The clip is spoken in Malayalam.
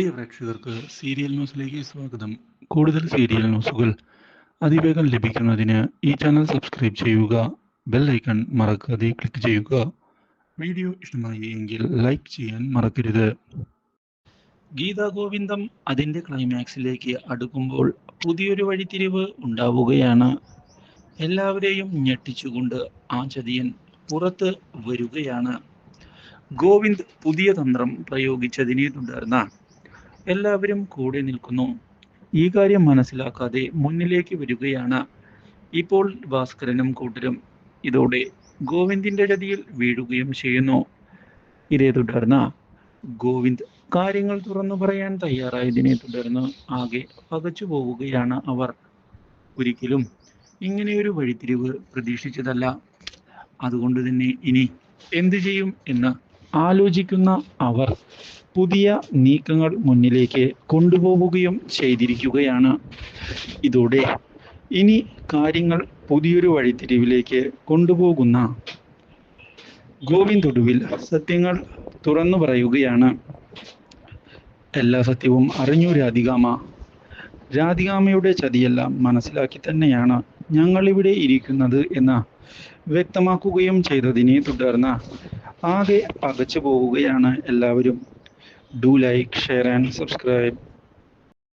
പ്രിയ പ്രേക്ഷകർക്ക് സീരിയൽ ന്യൂസിലേക്ക് സ്വാഗതം. കൂടുതൽ സീരിയൽ ന്യൂസുകൾ അതിവേഗം ലഭിക്കുന്നതിന് ഈ ചാനൽ സബ്സ്ക്രൈബ് ചെയ്യുക ബെൽ ഐക്കൺ മറക്കാതെ ക്ലിക്ക് ചെയ്യുക. വീഡിയോ ഇഷ്ടമായി എങ്കിൽ ലൈക്ക് ചെയ്യാൻ മറക്കരുത്. ഗീതാ ഗോവിന്ദം അതിന്റെ ക്ലൈമാക്സിലേക്ക് അടുക്കുമ്പോൾ പുതിയൊരു വഴിത്തിരിവ് ഉണ്ടാവുകയാണ്. എല്ലാവരെയും ഞെട്ടിച്ചുകൊണ്ട് ആ ചതിയൻ പുറത്ത് വരികയാണ്. ഗോവിന്ദ് പുതിയ തന്ത്രം പ്രയോഗിച്ചതിനെ തുടർന്ന് എല്ലാവരും കൂടെ നിൽക്കുന്നു. ഈ കാര്യം മനസ്സിലാക്കാതെ മുന്നിലേക്ക് വരികയാണ്. ഇപ്പോൾ ഭാസ്കരനും കൂട്ടരും ഇതോടെ ഗോവിന്ദിന്റെ ചതിയിൽ വീഴുകയും ചെയ്യുന്നു. ഇതേ തുടർന്ന് ഗോവിന്ദ് കാര്യങ്ങൾ തുറന്നു പറയാൻ തയ്യാറായതിനെ തുടർന്ന് ആകെ പകച്ചു പോവുകയാണ് അവർ. ഒരിക്കലും ഇങ്ങനെയൊരു വഴിത്തിരിവ് പ്രതീക്ഷിച്ചതല്ല. അതുകൊണ്ട് തന്നെ ഇനി എന്തു ചെയ്യും എന്ന് ആലോചിക്കുന്ന അവർ പുതിയ നീക്കങ്ങൾ മുന്നിലേക്ക് കൊണ്ടുപോവുകയും ചെയ്തിരിക്കുകയാണ്. ഇതോടെ ഇനി കാര്യങ്ങൾ പുതിയൊരു വഴിത്തിരിവിലേക്ക് കൊണ്ടുപോകുന്ന ഗോവിന്ദ് ഒടുവിൽ സത്യങ്ങൾ തുറന്നു പറയുകയാണ്. എല്ലാ സത്യവും അറിഞ്ഞു രാധികാമ രാധികാമയുടെ ചതിയെല്ലാം മനസ്സിലാക്കി തന്നെയാണ് ഞങ്ങളിവിടെ ഇരിക്കുന്നത് എന്ന് വ്യക്തമാക്കുകയും ചെയ്തതിനെ തുടർന്ന് ആകെ പകച്ചു പോവുകയാണ് എല്ലാവരും. Do like share and subscribe